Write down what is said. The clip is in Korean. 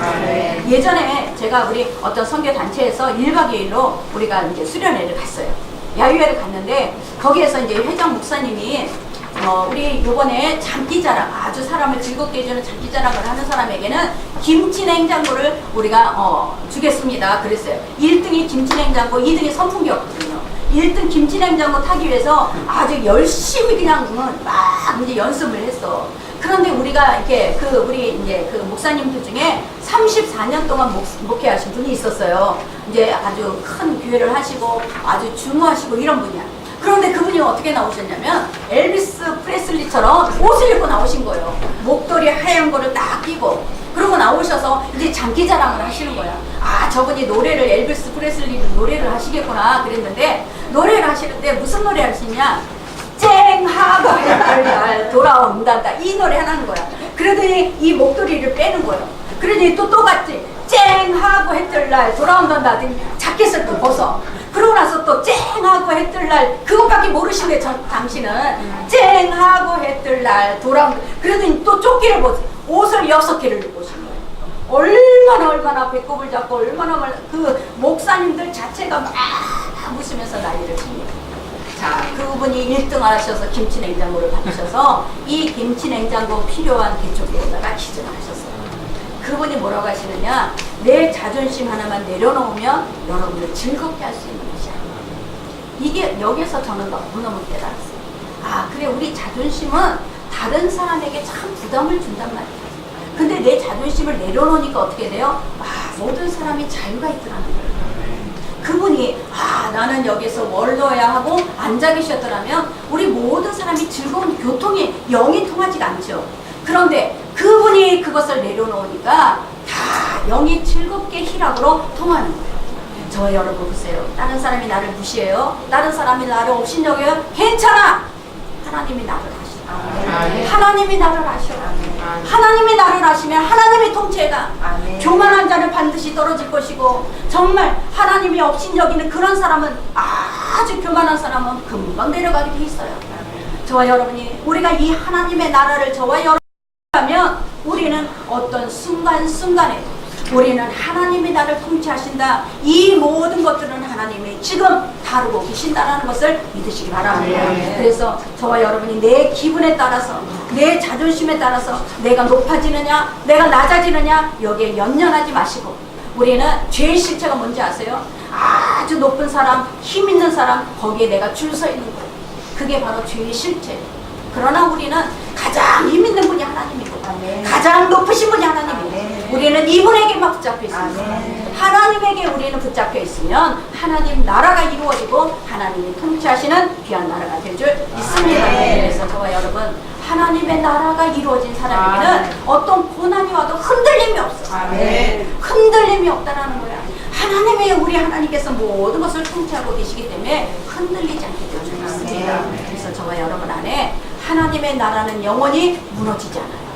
아멘. 예전에 제가 우리 어떤 선교 단체에서 1박 2일로 우리가 이제 수련회를 갔어요. 야유회를 갔는데 거기에서 이제 회장 목사님이 어, 우리 요번에 장기자랑 아주 사람을 즐겁게 해주는 장기자랑을 하는 사람에게는 김치 냉장고를 우리가 어, 주겠습니다. 그랬어요. 1등이 김치 냉장고, 2등이 선풍기였거든요. 1등 김치 냉장고 타기 위해서 아주 열심히 그냥 막 이제 연습을 했어. 그런데 우리가 이렇게 그 우리 이제 그 목사님들 중에 34년 동안 목, 목회하신 분이 있었어요. 이제 아주 큰 교회를 하시고 아주 중후하시고 이런 분이야. 그런데 그분이 어떻게 나오셨냐면 엘비스 프레슬리처럼 옷을 입고 나오신 거예요. 목도리 하얀 거를 딱 끼고 그러고 나오셔서 이제 장기 자랑을 하시는 거야. 아 저분이 노래를 엘비스 프레슬리 노래를 하시겠구나 그랬는데 노래를 하시는데 무슨 노래 하시냐? 쨍하고 날 돌아온단다 이 노래 하는 거야. 그러더니 이 목도리를 빼는 거예요. 그러더니 또 똑같이 쨍하고 해뜰 날 돌아온단다 하더니 자켓을 또 벗어. 그러고 나서 또 쨍하고 해뜰 날 그것밖에 거예요. 저, 당신은 쨍하고 해뜰 날 돌아온. 그러더니 또 조끼를 벗어. 옷을 여섯 개를 입고 오신 거예요. 얼마나 얼마나 배꼽을 잡고 얼마나 그 목사님들 자체가 막 웃으면서 난리를 칩니다. 자, 그분이 1등 하셔서 김치 냉장고를 받으셔서 이 김치 냉장고 필요한 개초기에다가 기증을 하셨어요. 그분이 뭐라고 하시느냐? 내 자존심 하나만 내려놓으면 여러분을 즐겁게 할 수 있는 것이야. 이게 여기서 저는 너무너무 깨달았어요. 아, 그래, 우리 자존심은 다른 사람에게 참 부담을 준단 말이야. 근데 내 자존심을 내려놓으니까 어떻게 돼요? 아, 모든 사람이 자유가 있더라는 거예요. 그분이 아 나는 여기서 원로야 하고 앉아 계셨더라면 우리 모든 사람이 즐거운 교통이 영이 통하지가 않죠. 그런데 그분이 그것을 내려놓으니까 다 영이 즐겁게 희락으로 통하는 거예요. 저 여러분 보세요. 다른 사람이 나를 무시해요. 다른 사람이 나를 업신여겨요. 괜찮아. 하나님이 나를 아시다. 아멘. 하나님이 나를 아셔. 아멘. 하나님이 나를 아시면 하나님의 아멘. 교만한 자는 반드시 떨어질 것이고 정말 하나님이 업신여기는 그런 사람은 아주 교만한 사람은 금방 내려가게 돼 있어요. 저와 여러분이 우리가 이 하나님의 나라를 저와 여러분 하면 우리는 어떤 순간순간에 우리는 하나님이 나를 통치하신다. 이 모든 것들은 하나님이 지금 다루고 계신다라는 것을 믿으시기 바랍니다. 아멘. 그래서 저와 여러분이 내 기분에 따라서 내 자존심에 따라서 내가 높아지느냐 내가 낮아지느냐 여기에 연연하지 마시고 우리는 죄의 실체가 뭔지 아세요? 아주 높은 사람 힘 있는 사람 거기에 내가 줄 서 있는 거예요 그게 바로 죄의 실체 그러나 우리는 가장 힘 있는 분이 하나님이고 아멘. 가장 높으신 분이 하나님이고 아멘. 우리는 이분에게만 붙잡혀 있습니다. 하나님에게 우리는 붙잡혀 있으면 하나님 나라가 이루어지고 하나님이 통치하시는 귀한 나라가 될 줄 믿습니다. 그래서 저와 여러분 하나님의 나라가 이루어진 사람에게는. 어떤 고난이 와도 흔들림이 없어. 흔들림이 없다라는 거야. 하나님의 우리 하나님께서 모든 것을 통치하고 계시기 때문에 흔들리지 않게 되어 줄 믿습니다. 아멘. 그래서 저와 여러분 안에 하나님의 나라는 영원히 무너지지 않아요.